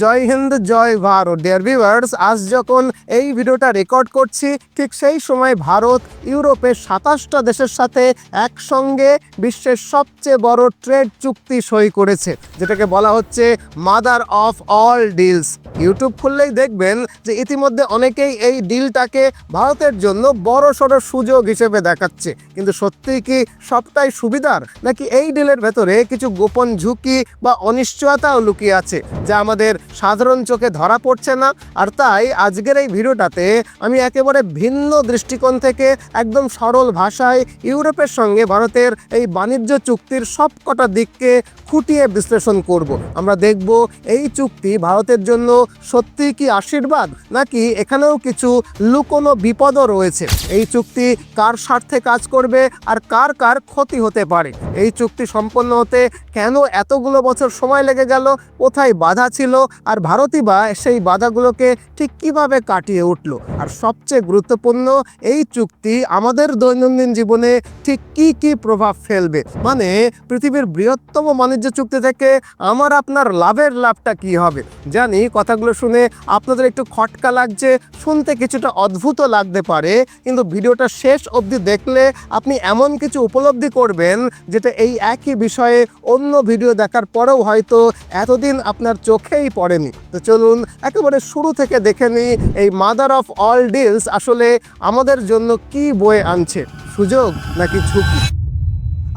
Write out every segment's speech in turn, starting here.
জয় হিন্দ, জয় Bharat. Dear viewers আজ যখন এই ভিডিওটা রেকর্ড করছি, ঠিক সেই সময় ভারত ইউরোপের সাতাশটা দেশের সাথে একসঙ্গে বিশ্বের সবচেয়ে বড় ট্রেড চুক্তি সই করেছে, যেটাকে বলা হচ্ছে mother of all deals YouTube খুললেই দেখবেন যে ইতিমধ্যে অনেকেই এই ডিলটাকে ভারতের জন্য বড় সড়ো সুযোগ হিসেবে দেখাচ্ছে। কিন্তু সত্যিই কি সবটাই সুবিধার? নাকি এই ডিলের ভেতরে কিছু গোপন ঝুঁকি বা অনিশ্চয়তাও লুকিয়ে আছে, যা আমাদের সাধারণ চোখে ধরা পড়ছে না। আর তাই আজকের এই ভিডিওটাতে আমি একেবারে ভিন্ন দৃষ্টিকোণ থেকে একদম সরল ভাষায় ইউরোপের সঙ্গে ভারতের এই বাণিজ্য চুক্তির সবকটা দিককে খুঁটিয়ে বিশ্লেষণ করব। আমরা দেখব এই চুক্তি ভারতের জন্য সত্যি কি আশীর্বাদ, নাকি এখানেও কিছু লুকোনো বিপদও রয়েছে? এই চুক্তি কার স্বার্থে কাজ করবে আর কার কার ক্ষতি হতে পারে? এই চুক্তি সম্পন্ন হতে কেন এতগুলো বছর সময় লেগে গেল? কোথায় বাধা ছিল? আর ভারতই বা সেই বাধাগুলোকে ঠিক কীভাবে কাটিয়ে উঠল? আর সবচেয়ে গুরুত্বপূর্ণ, এই চুক্তি আমাদের দৈনন্দিন জীবনে ঠিক কি কি প্রভাব ফেলবে? মানে পৃথিবীর বৃহত্তম বাণিজ্য চুক্তি থেকে আমার আপনার লাভের লাভটা কি হবে? জানি কথাগুলো শুনে আপনাদের একটু খটকা লাগছে, শুনতে কিছুটা অদ্ভুত লাগতে পারে, কিন্তু ভিডিওটা শেষ অবধি দেখলে আপনি এমন কিছু উপলব্ধি করবেন যেটা এই একই বিষয়ে অন্য ভিডিও দেখার পরেও হয়তো এতদিন আপনার চোখেই পড়েনি। তো চলুন একেবারে শুরু থেকে দেখে নিই এই মাদার অফ অল ডিলস আসলে আমাদের জন্য কি বয়ে আনছে। সুযোগ নাকি ঝুঁকি?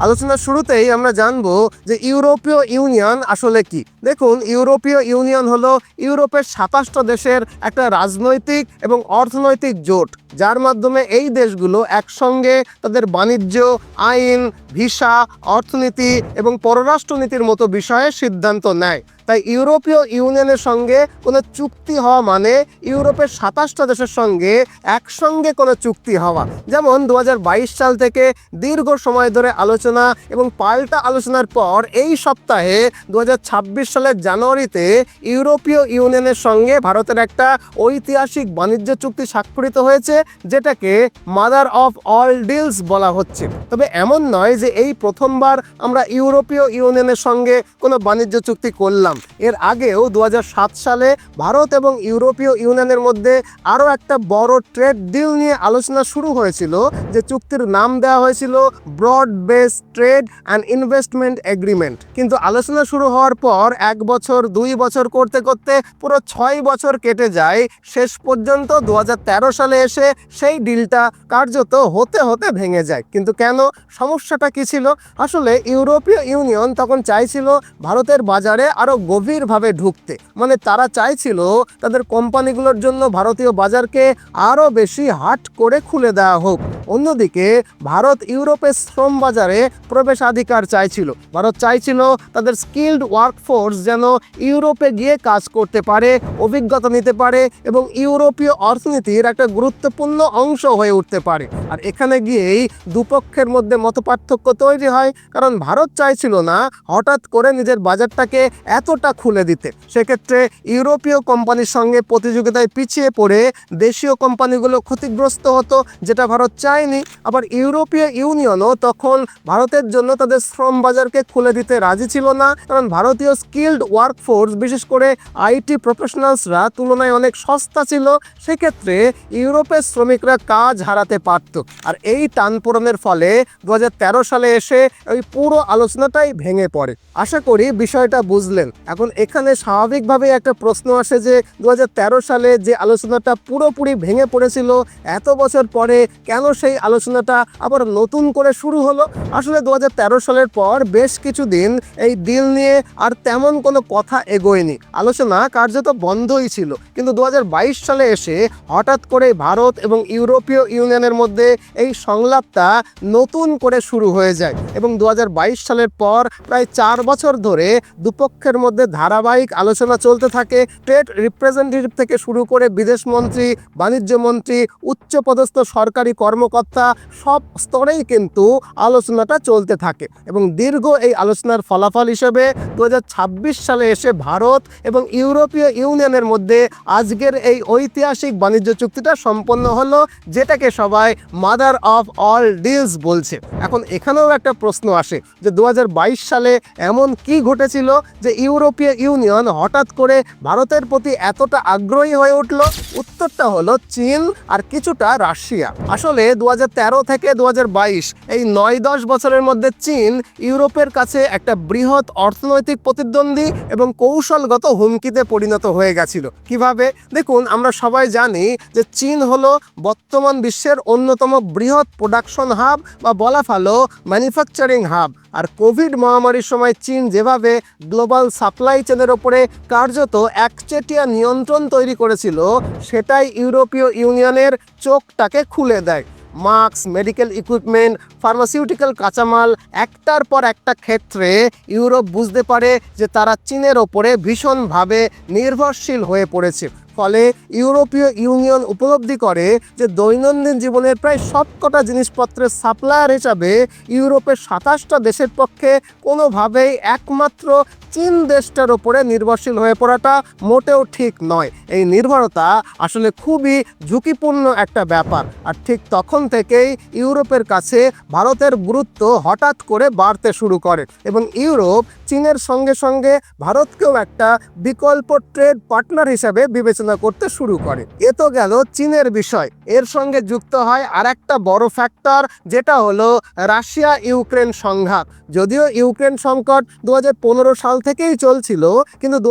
আলোচনার শুরুতেই আমরা জানব যে ইউরোপীয় ইউনিয়ন আসলে কি। দেখুন, ইউরোপীয় ইউনিয়ন হলো ইউরোপের সাতাশটা দেশের একটা রাজনৈতিক এবং অর্থনৈতিক জোট, যার মাধ্যমে এই দেশগুলো একসঙ্গে তাদের বাণিজ্য, আইন, ভিসা, অর্থনীতি এবং পররাষ্ট্রনীতির মতো বিষয়ে সিদ্ধান্ত নেয়। তাই ইউরোপীয় ইউনিয়নের সঙ্গে কোনো চুক্তি হওয়া মানে ইউরোপের সাতাশটা দেশের সঙ্গে একসঙ্গে কোনো চুক্তি হওয়া। যেমন দু হাজার বাইশ সাল থেকে দীর্ঘ সময় ধরে আলোচনা এবং পাল্টা আলোচনার পর এই সপ্তাহে দু হাজার ছাব্বিশ সালের জানুয়ারিতে ইউরোপীয় ইউনিয়নের সঙ্গে ভারতের একটা ঐতিহাসিক বাণিজ্য চুক্তি স্বাক্ষরিত হয়েছে, যেটাকে মাদার অফ অল ডিলস বলা হচ্ছে। তবে এমন নয় যে এই প্রথমবার আমরা ইউরোপীয় ইউনিয়নের সঙ্গে কোনো বাণিজ্য চুক্তি করলাম। এর আগেও দু হাজার সাত সালে ভারত এবং ইউরোপীয় ইউনিয়নের মধ্যে আরও একটা বড় ট্রেড ডিল নিয়ে আলোচনা শুরু হয়েছিল, যে চুক্তির নাম দেওয়া হয়েছিল broad base trade and investment agreement. কিন্তু আলোচনা শুরু হওয়ার পর এক বছর, দুই বছর করতে করতে পুরো ছয় বছর কেটে যায়। শেষ পর্যন্ত দু হাজার তেরো সালে এসে সেই ডিলটা কার্যত হতে হতে ভেঙে যায়। কিন্তু কেন? সমস্যাটা কি ছিল? আসলে ইউরোপীয় ইউনিয়ন তখন চাইছিল ভারতের বাজারে আরও গভীরভাবে ঢুকতে। মানে তারা চাইছিল তাদের কোম্পানিগুলোর জন্য ভারতীয় বাজারকে আরও বেশি হাট করে খুলে দেওয়া হোক। অন্যদিকে ভারত ইউরোপের শ্রম বাজারে প্রবেশাধিকার চাইছিল। ভারত চাইছিল তাদের স্কিল্ড ওয়ার্কফোর্স যেন ইউরোপে গিয়ে কাজ করতে পারে, অভিজ্ঞতা নিতে পারে এবং ইউরোপীয় অর্থনীতির একটা গুরুত্বপূর্ণ অংশ হয়ে উঠতে পারে। আর এখানে গিয়েই দুপক্ষের মধ্যে মতপার্থক্য তৈরি হয়। কারণ ভারত চাইছিল না হঠাৎ করে নিজের বাজারটাকে এতটা খুলে দিতে। সেক্ষেত্রে ইউরোপীয় কোম্পানির সঙ্গে প্রতিযোগিতায় পিছিয়ে পড়ে দেশীয় কোম্পানিগুলো ক্ষতিগ্রস্ত হতো, যেটা ভারত চায়নি। আবার ইউরোপীয় ইউনিয়নও তখন ভারতের জন্য তাদের শ্রম বাজারকে খুলে দিতে রাজি ছিল না। কারণ ভারতীয় স্কিল্ড ওয়ার্কফোর্স, বিশেষ করে আইটি প্রফেশনালসরা তুলনায় অনেক সস্তা ছিল। সেক্ষেত্রে ইউরোপের শ্রমিকরা কাজ হারাতে পারত। আর এই টানপোড়নের ফলে দু হাজার তেরো সালে এসে ওই পুরো আলোচনাটাই ভেঙে পড়ে। আশা করি বিষয়টা বুঝলেন। এখন এখানে স্বাভাবিকভাবেই একটা প্রশ্ন আসে যে দু হাজার তেরো সালে যে আলোচনাটা পুরোপুরি ভেঙে পড়েছিল, এত বছর পরে কেন সেই আলোচনাটা আবার নতুন করে শুরু হলো? আসলে দু হাজার তেরো সালের পর বেশ কিছুদিন এই ডিল নিয়ে আর তেমন কোনো কথা এগোয়নি। আলোচনা কার্যত বন্ধই ছিল। কিন্তু দু হাজার বাইশ সালে এসে হঠাৎ করে ভারত এবং ইউরোপীয় ইউনিয়নের মধ্যে এই সংলাপটা নতুন করে শুরু হয়ে যায় এবং দু হাজার বাইশ সালের পর প্রায় চার বছর ধরে দুপক্ষের মধ্যে ধারাবাহিক আলোচনা চলতে থাকে। ট্রেড রিপ্রেজেন্টেটিভ থেকে শুরু করে বিদেশ মন্ত্রী, বাণিজ্য মন্ত্রী, উচ্চপদস্থ সরকারি কর্মকর্তা সব স্তরেই কিন্তু আলোচনাটা চলতে থাকে এবং দীর্ঘ এই আলোচনার ফলাফল হিসেবে দু হাজার ছাব্বিশ সালে এসে ভারত এবং ইউরোপীয় ইউনিয়নের মধ্যে আজকের এই ঐতিহাসিক বাণিজ্য চুক্তিটা সম্পন্ন হলো, যেটাকে সবাই মাদার অফ অল ডিলস বলছে। এখন এখানেও একটা প্রশ্ন আসে যে দু হাজার বাইশ সালে এমন কি ঘটেছিল যে ইউরো ইউরোপীয় ইউনিয়ন হঠাৎ করে ভারতের প্রতি এতটা আগ্রহী হয়ে উঠল, উত্তরটা হলো চীন আর কিছুটা রাশিয়া। আসলে দু হাজার তেরো থেকে দু হাজার বাইশ, এই নয় দশ বছরের মধ্যে চীন ইউরোপের কাছে একটা বৃহৎ অর্থনৈতিক প্রতিদ্বন্দ্বী এবং কৌশলগত হুমকিতে পরিণত হয়ে গেছিল। কীভাবে? দেখুন, আমরা সবাই জানি যে চীন হলো বর্তমান বিশ্বের অন্যতম বৃহৎ প্রোডাকশন হাব বা বলা ভালো ম্যানুফ্যাকচারিং হাব আর কোভিড মহামারীর সময় চীন যেভাবে গ্লোবাল সাপ্লাই চেনের ওপরে কার্যত একচেটিয়া নিয়ন্ত্রণ তৈরি করেছিল, সেটাই ইউরোপীয় ইউনিয়নের চোখটাকে খুলে দেয়। মাস্ক, মেডিকেল ইকুইপমেন্ট, ফার্মাসিউটিক্যাল কাঁচামাল, একটার পর একটা ক্ষেত্রে ইউরোপ বুঝতে পারে যে তারা চীনের ওপরে ভীষণভাবে নির্ভরশীল হয়ে পড়েছে। ফলে ইউরোপীয় ইউনিয়ন উপলব্ধি করে যে দৈনন্দিন জীবনের প্রায় সবকটা জিনিসপত্রের সাপ্লায়ার হিসাবে ইউরোপের সাতাশটা দেশের পক্ষে কোনোভাবেই একমাত্র চীন দেশটার ওপরে নির্ভরশীল হয়ে পড়াটা মোটেও ঠিক নয়। এই নির্ভরতা আসলে খুবই ঝুঁকিপূর্ণ একটা ব্যাপার। আর ঠিক তখন থেকেই ইউরোপের কাছে ভারতের গুরুত্ব হঠাৎ করে বাড়তে শুরু করে এবং ইউরোপ চীনের সঙ্গে সঙ্গে ভারতকেও একটা বিকল্প ট্রেড পার্টনার হিসাবে বিবেচনা করতে শুরু করে। এ তো গেল চীনের বিষয়। এর সঙ্গে যুক্ত হয় আর একটা বড় ফ্যাক্টর যেটা হলো রাশিয়া ইউক্রেন সংঘাত। যদিও ইউক্রেন সংকট দু সাল থেকেই চলছিল, কিন্তু দু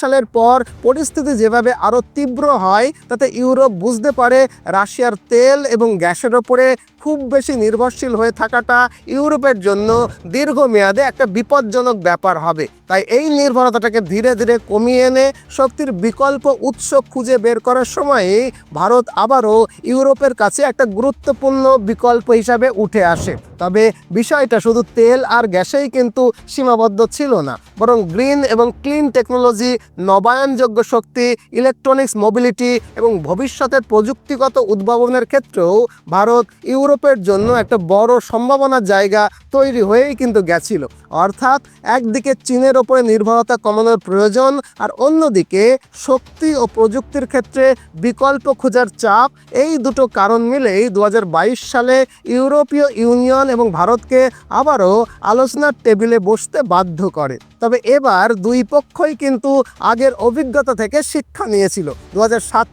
সালের পর পরিস্থিতি যেভাবে আরও তীব্র হয়, তাতে ইউরোপ বুঝতে পারে রাশিয়ার তেল এবং গ্যাসের ওপরে খুব বেশি নির্ভরশীল হয়ে থাকাটা ইউরোপের জন্য দীর্ঘমেয়াদে একটা বিপজ্জনক ব্যাপার হবে। তাই এই নির্ভরতাটাকে ধীরে ধীরে কমিয়ে এনে শক্তির বিকল্প উৎস খুঁজে বের করার সময়ে ভারত আবারও ইউরোপের কাছে একটা গুরুত্বপূর্ণ বিকল্প হিসাবে উঠে আসে। তবে বিষয়টা শুধু তেল আর গ্যাসেই কিন্তু সীমাবদ্ধ ছিল না, বরং গ্রিন এবং ক্লিন টেকনোলজি, নবায়নযোগ্য শক্তি, ইলেকট্রনিক্স মোবিলিটি এবং ভবিষ্যতের প্রযুক্তিগত উদ্ভাবনের ক্ষেত্রেও ভারত ইউরোপের জন্য একটা বড় সম্ভাবনার জায়গা তৈরি হয়েই কিন্তু গেছিল। অর্থাৎ একদিকে চীনের ওপরে নির্ভরতা কমানোর প্রয়োজন আর অন্যদিকে শক্তি ও প্রযুক্তির ক্ষেত্রে বিকল্প খোঁজার চাপ, এই দুটো কারণ মিলেই দু হাজার বাইশ সালে ইউরোপীয় ইউনিয়ন এবং ভারতকে আবারও আলোচনার টেবিলে বসতে বাধ্য করে। তবে এবার দুই পক্ষই কিন্তু আগের অভিজ্ঞতা থেকে শিক্ষা নিয়েছিল। দু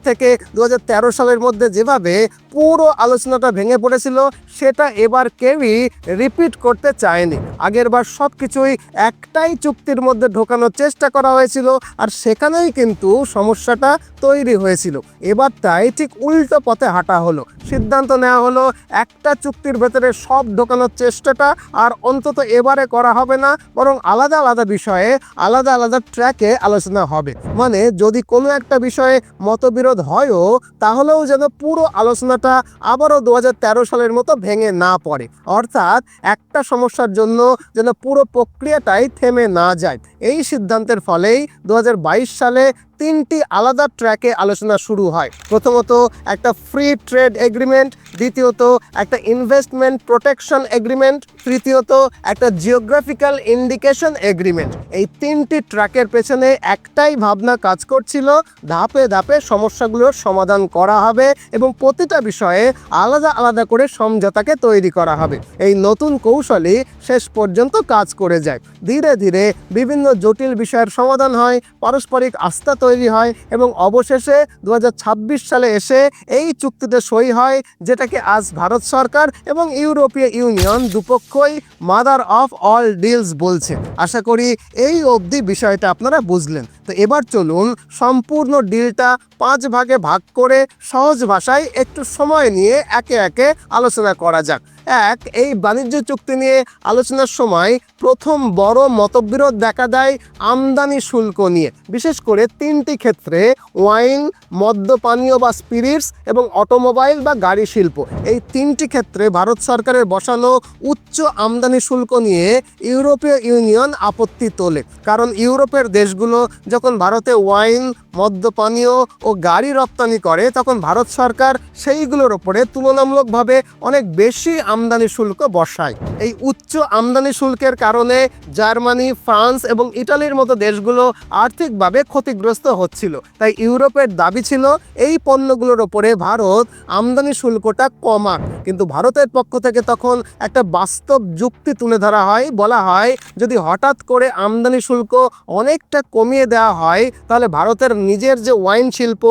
থেকে দু হাজার তেরো সালের মধ্যে যেভাবে পুরো আলোচনাটা ভেঙে পড়েছিল, সেটা এবার কেউই রিপিট করতে চায়নি। আগের বার সব কিছুই একটাই চুক্তির মধ্যে ঢোকানোর চেষ্টা করা হয়েছিল আর সেখানেই কিন্তু সমস্যাটা তৈরি হয়েছিল। এবার তাই ঠিক উল্টো পথে হাঁটা হলো। সিদ্ধান্ত নেওয়া হলো, একটা চুক্তির ভেতরে সব ঢোকানোর চেষ্টাটা আর অন্তত এবারে করা হবে না, বরং আলাদা আলাদা বিষয়ে আলাদা আলাদা ট্র্যাকে আলোচনা হবে। মানে যদি কোনো একটা বিষয়ে মতবিরোধ হয়ও, তাহলেও যেন পুরো আলোচনাটা আবারও দু হাজার তেরো সালের মতো ভেঙে না পড়ে। অর্থাৎ একটা সমস্যার জন্য যেন পুরো প্রক্রিয়াটাই থেমে না যায়। এই সিদ্ধান্তের ফলেই দু হাজার বাইশ সালে তিনটি আলাদা ট্র্যাকে আলোচনা শুরু হয়। প্রথমত একটা ফ্রি ট্রেড এগ্রিমেন্ট দ্বিতীয়ত একটা ইনভেস্টমেন্ট প্রোটেকশন এগ্রিমেন্ট তৃতীয়ত একটা জিওগ্রাফিক্যাল ইন্ডিকেশন এগ্রিমেন্ট এই তিনটি ট্র্যাকের পেছনে একটাই ভাবনা কাজ করছিল, ধাপে ধাপে সমস্যাগুলোর সমাধান করা হবে এবং প্রতিটা বিষয়ে আলাদা আলাদা করে সমঝোতাকে তৈরি করা হবে। এই নতুন কৌশলই শেষ পর্যন্ত কাজ করে যায়। ধীরে ধীরে বিভিন্ন জটিল বিষয়ের সমাধান হয়, পারস্পরিক আস্থা তৈরি হয় এবং অবশেষে দু হাজার ছাব্বিশ সালে এসে এই চুক্তিতে সই হয়, যেটাকে আজ ভারত সরকার এবং ইউরোপীয় ইউনিয়ন দুপক্ষই মাদার অফ অল ডিলস বলছে। আশা করি এই অবধি বিষয়টা আপনারা বুঝলেন। তো এবার চলুন সম্পূর্ণ ডিলটা পাঁচ ভাগে ভাগ করে সহজ ভাষায় একটু সময় নিয়ে একে একে আলোচনা করা যাক। এক, এই বাণিজ্য চুক্তি নিয়ে আলোচনার সময় প্রথম বড় মতবিরোধ দেখা দেয় আমদানি শুল্ক নিয়ে। বিশেষ করে তিনটি ক্ষেত্রে ওয়াইন, মদ্যপানীয় বা স্পিরিটস এবং অটোমোবাইল বা গাড়ি শিল্প। এই তিনটি ক্ষেত্রে ভারত সরকারের বসানো উচ্চ আমদানি শুল্ক নিয়ে ইউরোপীয় ইউনিয়ন আপত্তি তোলে। কারণ ইউরোপের দেশগুলো যখন ভারতে ওয়াইন মদ্যপানীয় ও গাড়ি রপ্তানি করে, তখন ভারত সরকার সেইগুলোর ওপরে তুলনামূলকভাবে অনেক বেশি আমদানি শুল্ক বসায়। এই উচ্চ আমদানি শুল্কের কারণে জার্মানি, ফ্রান্স এবং ইটালির মতো দেশগুলো আর্থিকভাবে ক্ষতিগ্রস্ত হচ্ছিল। তাই ইউরোপের দাবি ছিল, এই পণ্যগুলোর ওপরে ভারত আমদানি শুল্কটা কমাক। কিন্তু ভারতের পক্ষ থেকে তখন একটা বাস্তব যুক্তি তুলে ধরা হয়, বলা হয়, যদি হঠাৎ করে আমদানি শুল্ক অনেকটা কমিয়ে দেওয়া হয়, তাহলে ভারতের নিজের যে ওয়াইন শিল্প,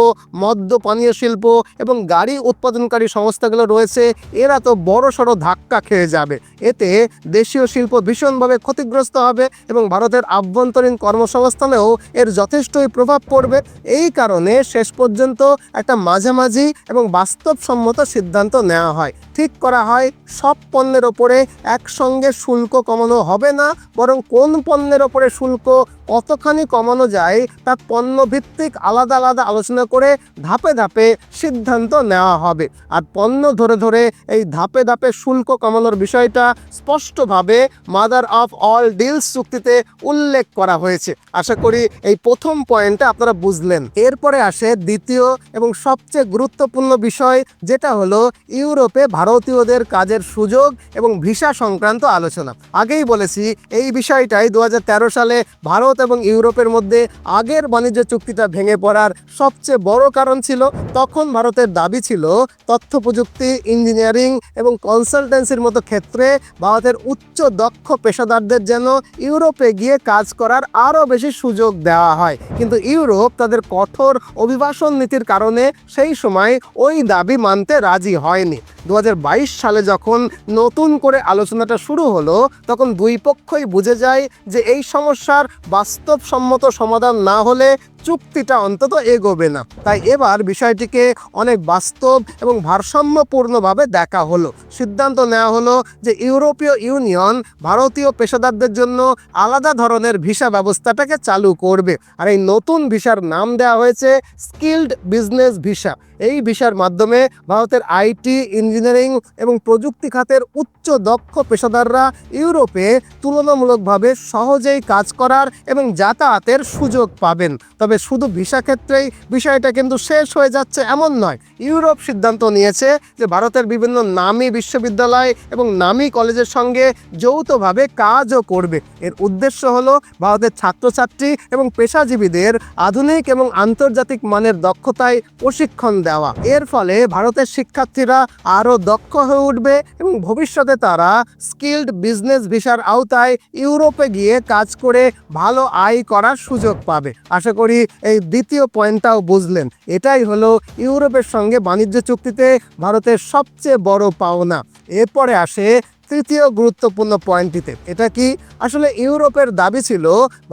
মদ্য পানীয় শিল্প এবং গাড়ি উৎপাদনকারী সংস্থাগুলো রয়েছে, এরা তো বড় সড়ো ধাক্কা খেয়ে যাবে। এতে দেশীয় শিল্প ভীষণভাবে ক্ষতিগ্রস্ত হবে এবং ভারতের আভ্যন্তরীণ কর্মসংস্থানেও এর যথেষ্টই প্রভাব পড়বে। এই কারণে শেষ পর্যন্ত একটা মাঝামাঝি এবং বাস্তবসম্মত সিদ্ধান্ত নেওয়া হয়। ঠিক করা হয়, সব পণ্যের ওপরে একসঙ্গে শুল্ক কমানো হবে না, বরং কোন পণ্যের ওপরে শুল্ক কতখানি কমানো যায় তা পণ্যভিত্তিক আলাদা আলাদা আলোচনা করে ধাপে ধাপে সিদ্ধান্ত নেওয়া হবে। আর পণ্য ধরে ধরে এই ধাপে ধাপে শুল্ক কমানোর বিষয়টা স্পষ্টভাবে মাদার অফ অল ডিলস চুক্তিতে উল্লেখ করা হয়েছে। আশা করি এই প্রথম পয়েন্টটা আপনারা বুঝলেন। এরপরে আসে দ্বিতীয় এবং সবচেয়ে গুরুত্বপূর্ণ বিষয়, যেটা হলো ইউরোপে ভারতীয়দের কাজের সুযোগ এবং ভিসা সংক্রান্ত আলোচনা। আগেই বলেছি, এই বিষয়টাই দু হাজার তেরো সালে ভারত এবং ইউরোপের মধ্যে আগের বাণিজ্য চুক্তিটা ভেঙে পড়ার সবচেয়ে বড় কারণ ছিল, তখন ভারতের দাবি ছিল তথ্য প্রযুক্তি, ইঞ্জিনিয়ারিং এবং কনসালটেন্সির মতো ক্ষেত্রে ভারতের উচ্চ দক্ষ পেশাদারদের যেন ইউরোপে গিয়ে কাজ করার আরও বেশি সুযোগ দেওয়া হয়। কিন্তু ইউরোপ তাদের কঠোর অভিবাসন নীতির কারণে সেই সময় ওই দাবি মানতে রাজি হয়নি। দু হাজার বাইশ সালে যখন নতুন করে আলোচনাটা শুরু হলো, তখন দুই পক্ষই বুঝে যায় যে এই সমস্যার বাস্তবসম্মত সমাধান না হলে চুক্তিটা অন্তত এগোবে না। তাই এবার বিষয়টিকে অনেক বাস্তব এবং ভারসাম্যপূর্ণভাবে দেখা হলো। সিদ্ধান্ত নেওয়া হলো যে ইউরোপীয় ইউনিয়ন ভারতীয় পেশাদারদের জন্য আলাদা ধরনের ভিসা ব্যবস্থাটাকে চালু করবে। আর এই নতুন ভিসার নাম দেওয়া হয়েছে স্কিল্ড বিজনেস ভিসা। এই ভিসার মাধ্যমে ভারতের আইটি, ইঞ্জিনিয়ারিং এবং প্রযুক্তি খাতের উচ্চ দক্ষ পেশাদাররা ইউরোপে তুলনামূলকভাবে সহজেই কাজ করার এবং যাতায়াতের সুযোগ পাবেন। তবে শুধু ভিসা ক্ষেত্রেই বিষয়টা কিন্তু শেষ হয়ে যাচ্ছে এমন নয়। ইউরোপ সিদ্ধান্ত নিয়েছে যে ভারতের বিভিন্ন নামী বিশ্ববিদ্যালয় এবং নামী কলেজের সঙ্গে যৌথভাবে কাজও করবে। এর উদ্দেশ্য হলো ভারতের ছাত্রছাত্রী এবং পেশাজীবীদের আধুনিক এবং আন্তর্জাতিক মানের দক্ষতায় প্রশিক্ষণ দেওয়া। এর ফলে ভারতের শিক্ষার্থীরা আরও দক্ষ হয়ে উঠবে এবং ভবিষ্যতে তারা স্কিল্ড বিজনেস ভিসার আওতায় ইউরোপে গিয়ে কাজ করে ভালো আয় করার সুযোগ পাবে। আশা করি এই দ্বিতীয় পয়েন্টটাও বুঝলেন। এটাই হলো ইউরোপের সঙ্গে বাণিজ্য চুক্তিতে ভারতের সবচেয়ে বড় পাওনা। এরপরে আসে তৃতীয় গুরুত্বপূর্ণ পয়েন্টটিতে। এটা কি? আসলে ইউরোপের দাবি ছিল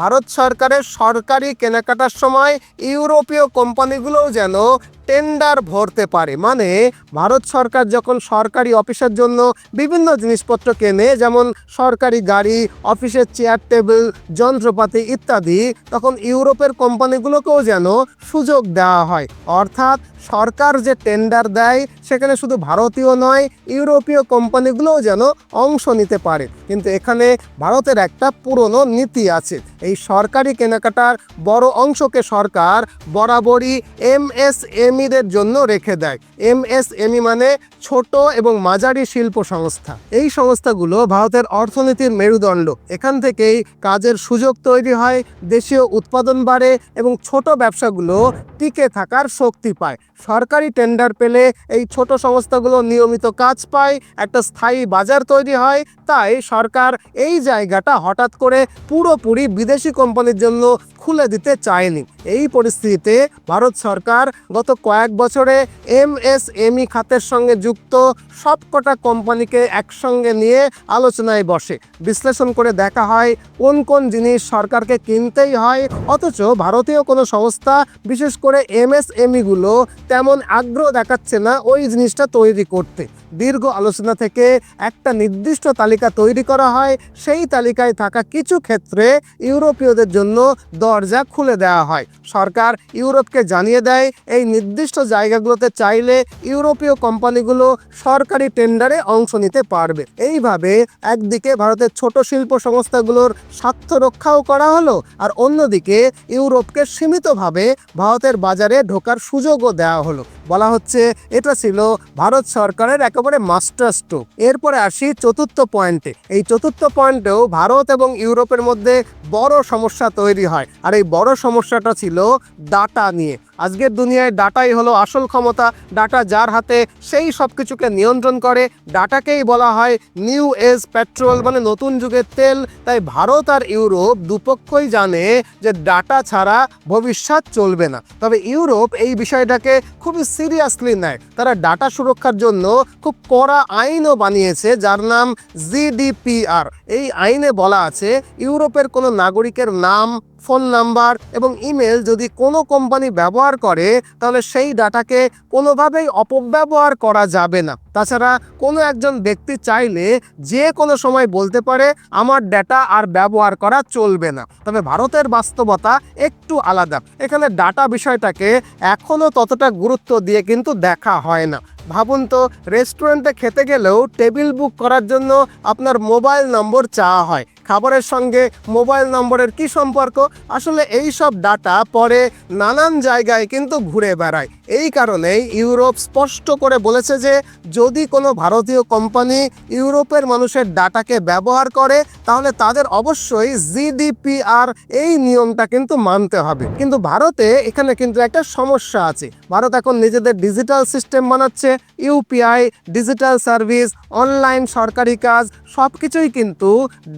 ভারত সরকারের সরকারি কেনাকাটার সময় ইউরোপীয় কোম্পানিগুলোও যেন টেন্ডার ভরতে পারে। মানে ভারত সরকার যখন সরকারি অফিসের জন্য বিভিন্ন জিনিসপত্র কেনে, যেমন সরকারি গাড়ি, অফিসের চেয়ার টেবিল যন্ত্রপাতি ইত্যাদি, তখন ইউরোপের কোম্পানিগুলোকেও যেন সুযোগ দেওয়া হয়। অর্থাৎ সরকার যে টেন্ডার দেয়, সেখানে শুধু ভারতীয় নয়, ইউরোপীয় কোম্পানিগুলোও যেন অংশ নিতে পারে। কিন্তু এখানে ভারতের একটা পুরনো নীতি আছে। এই সরকারি কেনাকাটার বড় অংশকে সরকার বরাবরই এমএসএমইদের জন্য রেখে দেয়। এমএসএমই মানে ছোট এবং মাঝারি শিল্প সংস্থা। এই সংস্থাগুলো ভারতের অর্থনীতির মেরুদণ্ড। এখান থেকেই কাজের সুযোগ তৈরি হয়, দেশীয় উৎপাদন বাড়ে এবং ছোট ব্যবসাগুলো টিকে থাকার শক্তি পায়। সরকারি টেন্ডার পেলে এই ছোট সংস্থাগুলো নিয়মিত কাজ পায়, একটা স্থায়ী বাজার তৈরি হয়। তাই সরকার এই জায়গাটা হঠাৎ করে পুরোপুরি বিদেশি কোম্পানির জন্য খুলে দিতে চায়নি। এই পরিস্থিতিতে ভারত সরকার গত কয়েক বছরে এমএসএমই খাতের সঙ্গে যুক্ত সবকটা কোম্পানিকে একসঙ্গে নিয়ে আলোচনায় বসে। বিশ্লেষণ করে দেখা হয় কোন কোন জিনিস সরকারকে কিনতেই হয়, অথচ ভারতীয় কোনো সংস্থা, বিশেষ করে এমএসএমইগুলো তেমন আগ্রহ দেখাচ্ছে না ওই জিনিসটা তৈরি করতে। দীর্ঘ আলোচনা থেকে একটা নির্দিষ্ট তালিকা তৈরি করা হয়, সেই তালিকায় থাকা কিছু ক্ষেত্রে ইউরোপীয়দের জন্য দরজা খুলে দেওয়া হয়। সরকার ইউরোপকে জানিয়ে দেয়, এই নির্দিষ্ট জায়গাগুলোতে চাইলে ইউরোপীয় কোম্পানিগুলো সরকারি টেন্ডারে অংশ নিতে পারবে। এইভাবে একদিকে ভারতের ছোট শিল্প সংস্থাগুলোর স্বার্থ রক্ষাও করা হলো, আর অন্যদিকে ইউরোপকে সীমিতভাবে ভারতের বাজারে ঢোকার সুযোগও দেওয়া হলো। বলা হচ্ছে, এটা ছিল ভারত সরকারের একেবারে মাস্টার স্ট্রোক এরপরে আসি চতুর্থ পয়েন্টে এই চতুর্থ পয়েন্টেও ভারত এবং ইউরোপের মধ্যে বড় সমস্যা তৈরি হয়। আর এই বড় সমস্যাটা ছিল ডাটা নিয়ে। আজকের দুনিয়ায় ডাটাই হলো আসল ক্ষমতা। ডাটা যার হাতে সেই সব কিছুকে নিয়ন্ত্রণ করে। ডাটাকেই বলা হয় নিউ এজ পেট্রোল মানে নতুন যুগের তেল। তাই ভারত আর ইউরোপ দুপক্ষই জানে যে ডাটা ছাড়া ভবিষ্যৎ চলবে না। তবে ইউরোপ এই বিষয়টাকে খুবই সিরিয়াসলি নেয়। তারা ডাটা সুরক্ষার জন্য খুব কড়া আইনও বানিয়েছে, যার নাম জিডিপিআর এই আইনে বলা আছে, ইউরোপের কোনো নাগরিকের নাম ফোন নাম্বার এবং ইমেল যদি কোনো কোম্পানি ব্যবহার করে, তাহলে সেই ডাটাকে কোনোভাবেই অপব্যবহার করা যাবে না। তাছাড়া কোনো একজন ব্যক্তি চাইলে যে কোনো সময় বলতে পারে, আমার ডাটা আর ব্যবহার করা চলবে না। তবে ভারতের বাস্তবতা একটু আলাদা। এখানে ডাটা বিষয়টাকে এখনও ততটা গুরুত্ব দিয়ে কিন্তু দেখা হয় না। ভাবুন তো, রেস্টুরেন্টে খেতে গেলেও টেবিল বুক করার জন্য আপনার মোবাইল নম্বর চাওয়া হয়। খাবারের সঙ্গে মোবাইল নম্বরের কি সম্পর্ক? আসলে এই সব ডাটা পরে নানান জায়গায় কিন্তু ঘুরে বেড়ায়। এই কারণেই ইউরোপ স্পষ্ট করে বলেছে যে, যদি কোনো ভারতীয় কোম্পানি ইউরোপের মানুষের ডাটাকে ব্যবহার করে, তাহলে তাদের অবশ্যই জিডিপিআর এই নিয়মটা কিন্তু মানতে হবে। কিন্তু ভারতে এখানে কিন্তু একটা সমস্যা আছে। ভারত এখন নিজেদের ডিজিটাল সিস্টেম বানাচ্ছে। ইউপিআই ডিজিটাল সার্ভিস অনলাইন সরকারি কাজ সব কিছুই কিন্তু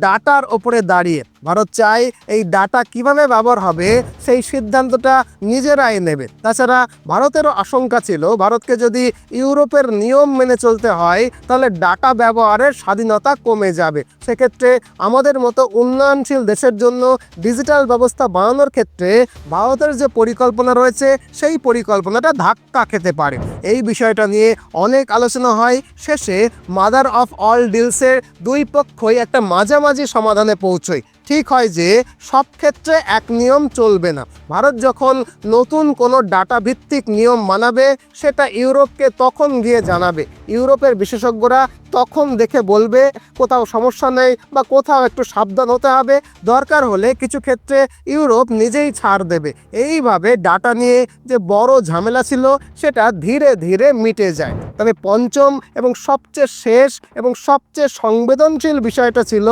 ডাটার ওপরে দাঁড়িয়ে ভারত চায় এই ডাটা কীভাবে ব্যবহার হবে, সেই সিদ্ধান্তটা নিজেরাই নেবে। তাছাড়া ভারতেরও আশঙ্কা ছিল, ভারতকে যদি ইউরোপের নিয়ম মেনে চলতে হয়, তাহলে ডাটা ব্যবহারের স্বাধীনতা কমে যাবে। সেক্ষেত্রে আমাদের মতো উন্নয়নশীল দেশের জন্য ডিজিটাল ব্যবস্থা বানানোর ক্ষেত্রে ভারতের যে পরিকল্পনা রয়েছে, সেই পরিকল্পনাটা ধাক্কা খেতে পারে। এই বিষয়টা নিয়ে অনেক আলোচনা হয়। শেষে মাদার অফ অল ডিলসের দুই পক্ষই একটা মাঝামাঝি সমাধানে পৌঁছয়। ঠিক হয় যে সব ক্ষেত্রে এক নিয়ম চলবে না। ভারত যখন নতুন কোনো ডাটা ভিত্তিক নিয়ম মানাবে, সেটা ইউরোপকে তখন গিয়ে জানাবে। ইউরোপের বিশেষজ্ঞরা তখন দেখে বলবে, কোথাও সমস্যা নেই বা কোথাও একটু সাবধান হতে হবে। দরকার হলে কিছু ক্ষেত্রে ইউরোপ নিজেই ছাড় দেবে। এইভাবে ডাটা নিয়ে যে বড় ঝামেলা ছিল, সেটা ধীরে ধীরে মিটে যায়। তবে পঞ্চম এবং সবচেয়ে শেষ এবং সবচেয়ে সংবেদনশীল বিষয়টা ছিল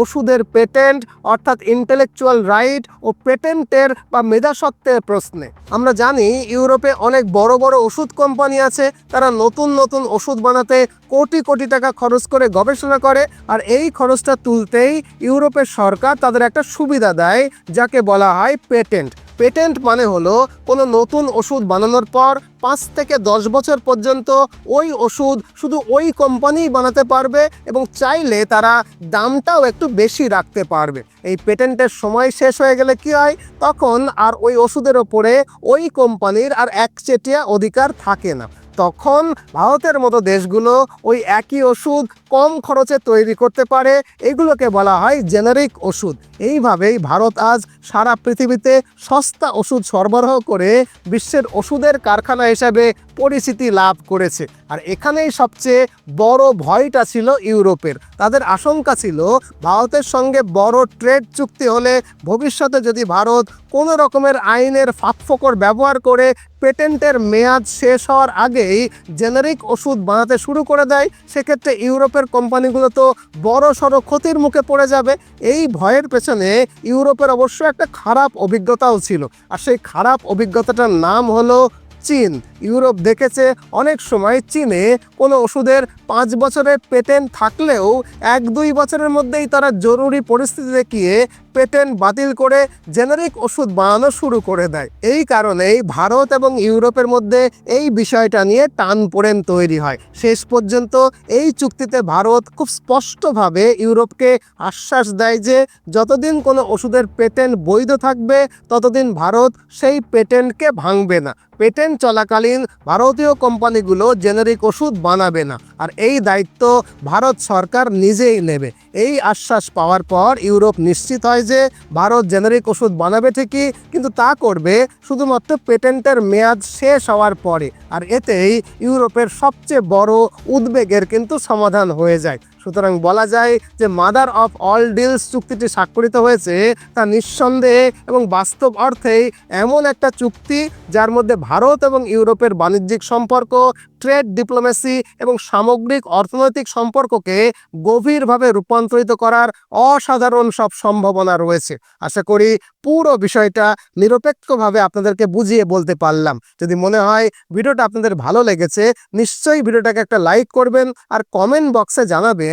ওষুধের পেটেন্ট অর্থাৎ ইন্টেলেকচুয়াল রাইট ও পেটেন্টের বা মেধাসত্ত্বের প্রশ্নে। আমরা জানি ইউরোপে অনেক বড় বড় ওষুধ কোম্পানি আছে, তারা নতুন নতুন ওষুধ বানাতে কোটি কোটি টাকা খরচ করে গবেষণা করে, আর এই খরচটা তুলতেই ইউরোপের সরকার তাদের একটা সুবিধা দেয়, যাকে বলা হয় পেটেন্ট পেটেন্ট মানে হলো কোনো নতুন ওষুধ বানানোর পর পাঁচ থেকে দশ বছর পর্যন্ত ওই ওষুধ শুধু ওই কোম্পানিই বানাতে পারবে এবং চাইলে তারা দামটাও একটু বেশি রাখতে পারবে। এই পেটেন্টের সময় শেষ হয়ে গেলে কি হয়? তখন আর ওই ওষুধের ওপরে ওই কোম্পানির আর একচেটিয়া অধিকার থাকে না। তখন ভারতের মতো দেশগুলো ওই একই ওষুধ কম খরচে তৈরি করতে পারে। এগুলোকে বলা হয় জেনারিক ওষুধ। এইভাবেই ভারত আজ সারা পৃথিবীতে সস্তা ওষুধ সরবরাহ করে বিশ্বের ওষুধের কারখানা হিসাবে পরিচিতি লাভ করেছে। আর এখানেই সবচেয়ে বড় ভয়টা ছিল ইউরোপের। তাদের আশঙ্কা ছিল ভারতের সঙ্গে বড় ট্রেড চুক্তি হলে ভবিষ্যতে যদি ভারত কোনো রকমের আইনের ফাঁকফোকর ব্যবহার করে পেটেন্টের মেয়াদ শেষ হওয়ার আগেই জেনারিক ওষুধ বানাতে শুরু করে দেয়। সেক্ষেত্রে ইউরোপের কোম্পানিগুলো তো বড় সড়ো ক্ষতির মুখে পড়ে যাবে। এই ভয়ের পেছনে ইউরোপের অবশ্য একটা খারাপ অভিজ্ঞতাও ছিল। আর সেই খারাপ অভিজ্ঞতাটার নাম হলো চীন। ইউরোপ দেখেছে অনেক সময় চীনে কোনো ওষুধের পাঁচ বছরের পেটেন্ট থাকলেও এক দুই বছরের মধ্যেই তারা জরুরি পরিস্থিতি দেখিয়ে পেটেন্ট বাতিল করে জেনারিক ওষুধ বানানো শুরু করে দেয়। এই কারণেই ভারত এবং ইউরোপের মধ্যে এই বিষয়টা নিয়ে টান টানপোড়েন তৈরি হয়। শেষ পর্যন্ত এই চুক্তিতে ভারত খুব স্পষ্টভাবে ইউরোপকে আশ্বাস দেয় যে, যতদিন কোনো ওষুধের পেটেন্ট বৈধ থাকবে, ততদিন ভারত সেই পেটেন্টকে ভাঙবে না। পেটেন্ট চলাকালীন ভারতীয় কোম্পানিগুলো জেনারিক ওষুধ বানাবে না। আর এই দায়িত্ব ভারত সরকার নিজেই নেবে। এই আশ্বাস পাওয়ার পর ইউরোপ নিশ্চিত হয় যে ভারত জেনারিক ওষুধ বানাবে ঠিকই, কিন্তু তা করবে শুধুমাত্র পেটেন্টের মেয়াদ শেষ হওয়ার পরে। আর এতেই ইউরোপের সবচেয়ে বড় উদ্বেগের কিন্তু সমাধান হয়ে যায়। সুতরাং বলা যায় যে মাদার অফ অল ডিলস চুক্তিটি স্বাক্ষরিত হয়েছে তা নিঃসন্দেহে এবং বাস্তব অর্থেই এমন একটা চুক্তি যার মধ্যে ভারত এবং ইউরোপের বাণিজ্যিক সম্পর্ক, ট্রেড ডিপ্লোমেসি এবং সামগ্রিক অর্থনৈতিক সম্পর্ককে গভীরভাবে রূপান্তরিত করার অসাধারণ সব সম্ভাবনা রয়েছে। আশা করি পুরো বিষয়টা নিরপেক্ষভাবে আপনাদেরকে বুঝিয়ে বলতে পারলাম। যদি মনে হয় ভিডিওটা আপনাদের ভালো লেগেছে, নিশ্চয়ই ভিডিওটাকে একটা লাইক করবেন আর কমেন্ট বক্সে জানাবেন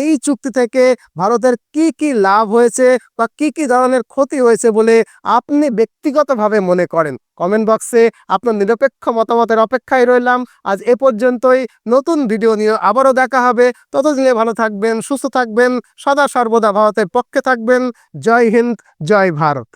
এই চুক্তি থেকে ভারতের কি কি লাভ হয়েছে বা কি কি ধরনের ক্ষতি হয়েছে বলে আপনি ব্যক্তিগতভাবে মনে করেন? কমেন্ট বক্সে আপনার নিরপেক্ষ মতামতের অপেক্ষায় রইলাম। আজ এ পর্যন্তই। নতুন ভিডিও নিয়ে আবারও দেখা হবে। ততদিনে ভালো থাকবেন, সুস্থ থাকবেন, সদা সর্বদা ভারতের পক্ষে থাকবেন। জয় হিন্দ, জয় ভারত।